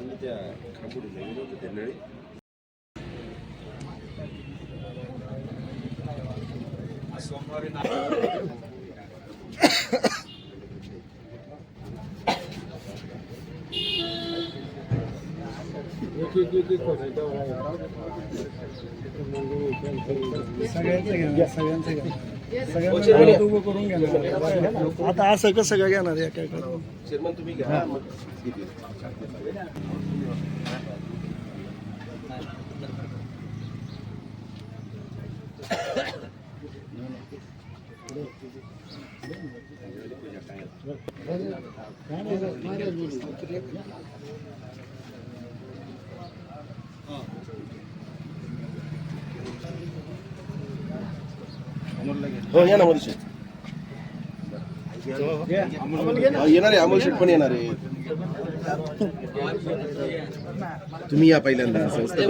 आम्ही त्या खांबुडीला गेलो होतो त्या नळी सगळ्यांचं घ्या सगळ्यांचं घ्या सगळ्यांना उभं करून घ्या आता असं कसं काय घेणार एका एका? चेअरमन तुम्ही घ्या. हो या ना मनीष येणार आहे अमोल शेठ पण येणार आहे. तुम्ही या पहिल्यांदा संस्था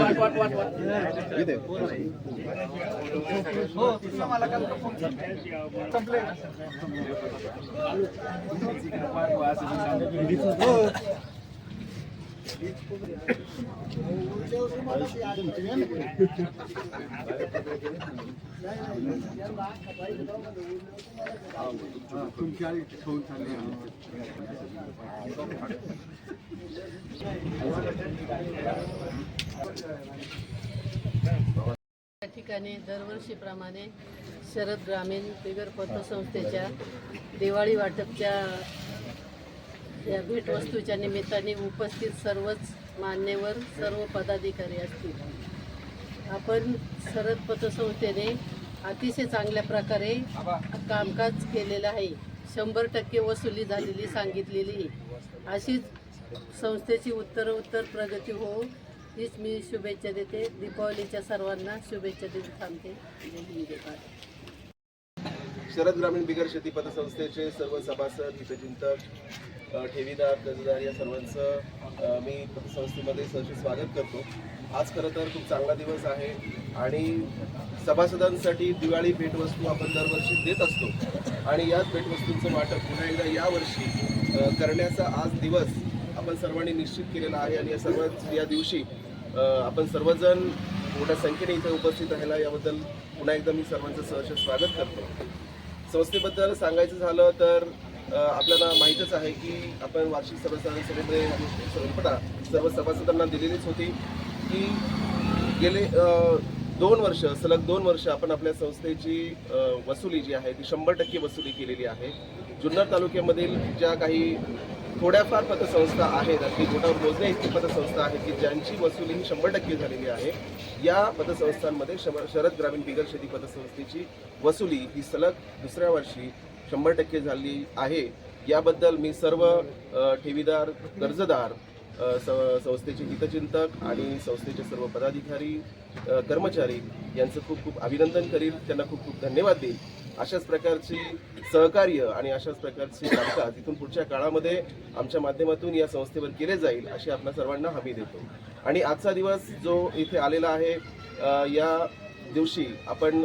या ठिकाणी दरवर्षीप्रमाणे शरद ग्रामीण बिगर पतसंस्थेच्या दिवाळी वाटपच्या या भेटवस्तूच्या निमित्ताने उपस्थित सर्वच मान्यवर सर्व पदाधिकारी असतील. आपण शरद पतसंस्थेने अतिशय चांगल्या प्रकारे कामकाज केलेलं आहे. शंभर टक्के वसुली झालेली सांगितलेली अशीच संस्थेची उत्तरोत्तर प्रगती हो हीच मी शुभेच्छा देते. दीपावलीच्या सर्वांना शुभेच्छा देऊन थांबते. जय हिंद. शरद ग्रामीण बिगर शेती पतसंस्थेचे सर्व सभासद हितचिंतक ठेवीदार कर्जदार या सर्वांचं मी संस्थेमध्ये सहशी स्वागत करतो. आज खरं तर खूप चांगला दिवस आहे आणि सभासदांसाठी दिवाळी भेटवस्तू आपण दरवर्षी देत असतो. आणि याच भेटवस्तूंचं वाटप पुन्हा एकदा यावर्षी करण्याचा आज दिवस आपण सर्वांनी निश्चित केलेला आहे आणि या सर्व या दिवशी आपण सर्वजण मोठ्या संख्येने इथे उपस्थित राहिला याबद्दल पुन्हा एकदा मी सर्वांचं सहर्ष स्वागत करतो. संस्थेबद्दल सांगायचं झालं तर आपल्याला माहीतच आहे की आपण वार्षिक सर्वसाधारण सभेमध्ये ही सर्व सभासदांना दिलेलीच होती. की गेले दोन वर्ष सलग दोन वर्ष आपण आपल्या संस्थेची वसुली जी आहे ती शंभर टक्के वसुली केलेली आहे. जुन्नर तालुक्यामधील ज्या काही थोड्याफार पतसंस्था आहेत अगदी बोटावर मोजण्या इतकी पतसंस्था आहेत की ज्यांची वसुली ही शंभर टक्के झालेली आहे या पतसंस्थांमध्ये शरद ग्रामीण बिगर शेती पतसंस्थेची वसुली ही सलग दुसऱ्या वर्षी शंभर टक्के झाली आहे. याबद्दल मी सर्व ठेवीदार कर्जदार संस्थेचे हितचिंतक आणि संस्थेचे सर्व पदाधिकारी कर्मचारी यांचं खूप खूप अभिनंदन करील. त्यांना खूप खूप धन्यवाद देईल. अशाच प्रकारची सहकार्य आणि अशाच प्रकारची कामकाज इथून पुढच्या काळामध्ये आमच्या माध्यमातून या संस्थेवर केले जाईल अशी आपल्या सर्वांना हमी देतो. आणि आजचा दिवस जो इथे आलेला आहे या दिवशी आपण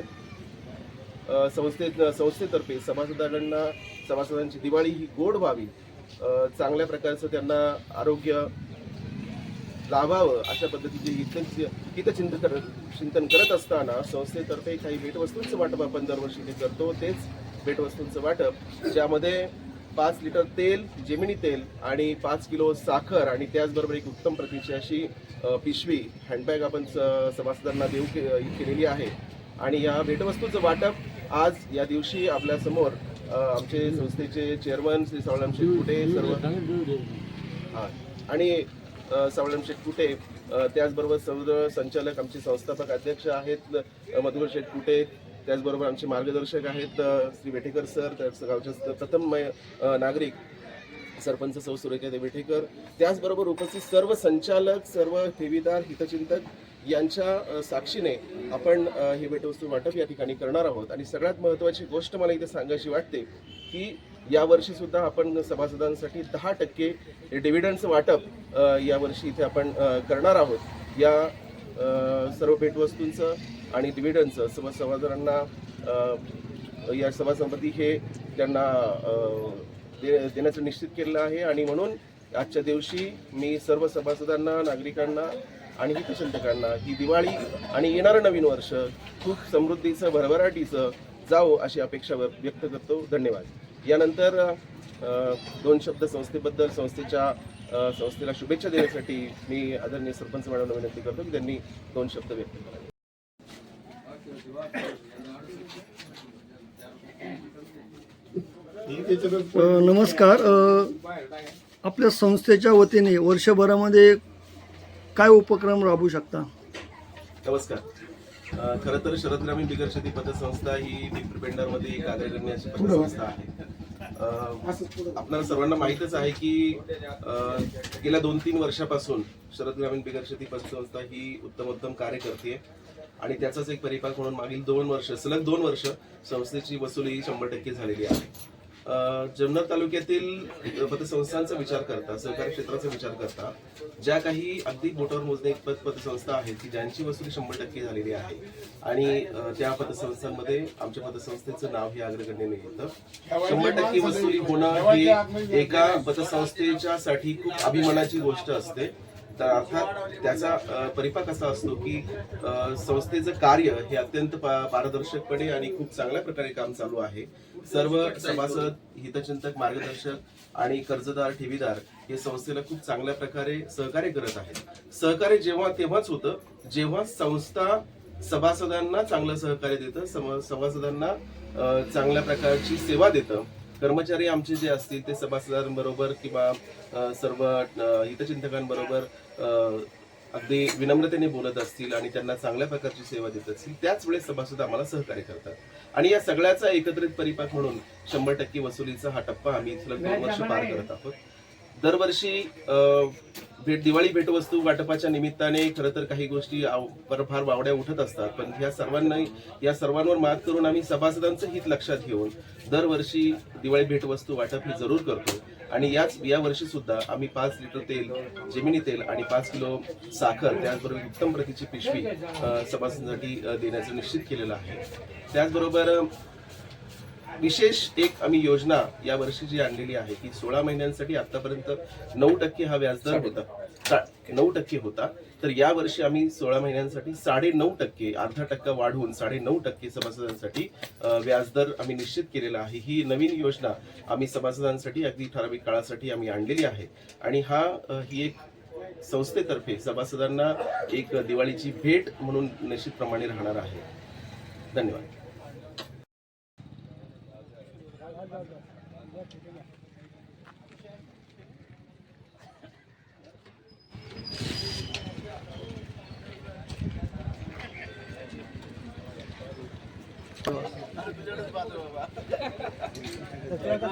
संस्थे संस्थेतर्फे सभासदांना सभासदांची दिवाळी ही गोड व्हावी. चांगल्या प्रकारचं त्यांना आरोग्य लाभावं अशा पद्धतीचे हित हितचिंतन कर चिंतन करत असताना संस्थेतर्फे काही भेटवस्तूंचं वाटप आपण दरवर्षी ते करतो तेच भेटवस्तूंचं वाटप. ज्यामध्ये पाच लिटर तेल जेमिनी तेल आणि पाच किलो साखर आणि त्याचबरोबर एक उत्तम प्रतीची अशी पिशवी हँडबॅग आपण स- सभासदांना देऊ के केलेली आहे. आणि या भेटवस्तूचं वाटप आज या दिवशी आपल्यासमोर आमचे संस्थेचे चेअरमन श्री सावळाम कुठे सर्व आणि अ, शेटकुटे त्याचबरोबर सर्व संचालक आमचे संस्थापक अध्यक्ष आहेत अ, मधुकर शेटकुटे त्याचबरोबर आमचे मार्गदर्शक आहेत श्री वेठेकर सर त्या गावचे प्रथम नागरिक सरपंच सौ सुरेखा देवेठेकर. त्याचबरोबर उपस्थित सर्व संचालक सर्व ठेवीदार हितचिंतक यांच्या साक्षीने आपण हे भेटवस्तू वाटप या ठिकाणी करणार आहोत. आणि सगळ्यात महत्त्वाची गोष्ट मला इथे सांगायची वाटते की यावर्षी सुद्धा आपण सभासदांसाठी दहा टक्के डिव्हिडंडचं वाटप यावर्षी इथे आपण करणार आहोत. या सर्व भेटवस्तूंचं आणि डिव्हिडंडचं सर्व सभासदांना या सभासंपत्ती हे त्यांना दे- देण्याचं निश्चित केलेलं आहे. आणि म्हणून आजच्या दिवशी मी सर्व सभासदांना नागरिकांना आणि हितचिंतकांना ही दिवाळी आणि येणारं नवीन वर्ष खूप समृद्धीचं भरभराटीचं जावो अशी अपेक्षा व्य- व्यक्त करतो. धन्यवाद. यानंतर दोन शब्द संस्थेबद्दल संस्थेच्या संस्थेला शुभेच्छा देण्यासाठी मी आदरणीय सरपंच मॅडमला विनंती करतो की त्यांनी दोन शब्द व्यक्त करावे. नमस्कार. आपल्या संस्थेच्या वतीने वर्षभरामध्ये काय उपक्रम राबवू शकता? नमस्कार. खरं तर शरद ग्रामीण बिगर शेती पतसंस्था ही पिंपरी पेंढारमध्ये एक अग्रगण्य अशी पतसंस्था आहे. आपल्याला सर्वांना माहीतच आहे की गेल्या दोन तीन वर्षापासून शरद ग्रामीण बिगर शेती पतसंस्था ही उत्तम उत्तम कार्य करते आणि त्याचाच एक परिपाक म्हणून मागील दोन वर्ष सलग दोन वर्ष संस्थेची वसुली शंभर टक्के झालेली आहे. जमनाथ तालुक्यातील पतसंस्थांचा विचार करता सहकारी क्षेत्राचा विचार करता ज्या काही अगदी बोटावर मोजणे पत पतसंस्था आहेत की ज्यांची वसुली शंभर टक्के झालेली आहे आणि त्या पतसंस्थांमध्ये आमच्या पतसंस्थेचं नाव हे अग्रगण्यने येतं. शंभर टक्के वसुली होणं हे एका पतसंस्थेच्या साठी खूप अभिमानाची गोष्ट असते. तर अर्थात त्याचा परिपाक असा असतो की संस्थेचं कार्य हे अत्यंत पारदर्शकपणे आणि खूप चांगल्या प्रकारे काम चालू आहे. सर्व सभासद हितचिंतक मार्गदर्शक आणि कर्जदार ठेवीदार हे संस्थेला खूप चांगल्या प्रकारे सहकार्य करत आहेत. सहकार्य जेव्हा तेव्हाच होतं जेव्हा संस्था सभासदांना चांगलं सहकार्य देतं सम- सभासदांना चांगल्या प्रकारची सेवा देतं. कर्मचारी आमचे जे असतील ते सभासदांबरोबर किंवा सर्व हितचिंतकांबरोबर अगदी विनम्रतेने बोलत असतील आणि त्यांना चांगल्या प्रकारची सेवा देत असतील त्याच वेळेस सभासद आम्हाला सहकार्य करतात. आणि या सगळ्याचा एकत्रित परिपाक म्हणून शंभर टक्के वसुलीचा हा टप्पा आम्ही सलग दोन वर्ष पार करत आहोत. दरवर्षी अ, भेट दिवाळी भेटवस्तू वाटपाच्या निमित्ताने खरं तर काही गोष्टी फार वावड्या उठत असतात. पण ह्या सर्वांना या सर्वांवर मात करून आम्ही सभासदांचं हित लक्षात घेऊन दरवर्षी दिवाळी भेटवस्तू वाटप ही जरूर करतो. आणि याच या वर्षी सुद्धा आम्ही पाच लिटर तेल जेमिनी तेल आणि पाच किलो साखर त्याचबरोबर उत्तम प्रतीची पिशवी सभासदांसाठी देण्याचं निश्चित केलेलं आहे. त्याचबरोबर विशेष एक आम्ही योजना या वर्षी जी आणलेली आहे की सोळा महिन्यांसाठी आतापर्यंत नऊ टक्के हा व्याजदर होता. नऊ टक्के होता. तर या वर्षी आम्ही सोळा महिन्यांसाठी साडे नऊ टक्के अर्धा टक्का वाढवून साडे नऊ टक्के सभासदांसाठी व्याजदर आम्ही निश्चित केलेला आहे. ही नवीन योजना आम्ही सभासदांसाठी अगदी ठराविक काळासाठी आम्ही आणलेली आहे. आणि हा ही एक संस्थेतर्फे सभासदांना एक दिवाळीची भेट म्हणून निश्चितप्रमाणे राहणार आहे. धन्यवाद.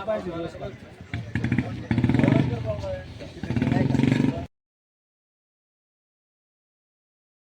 पाहिजे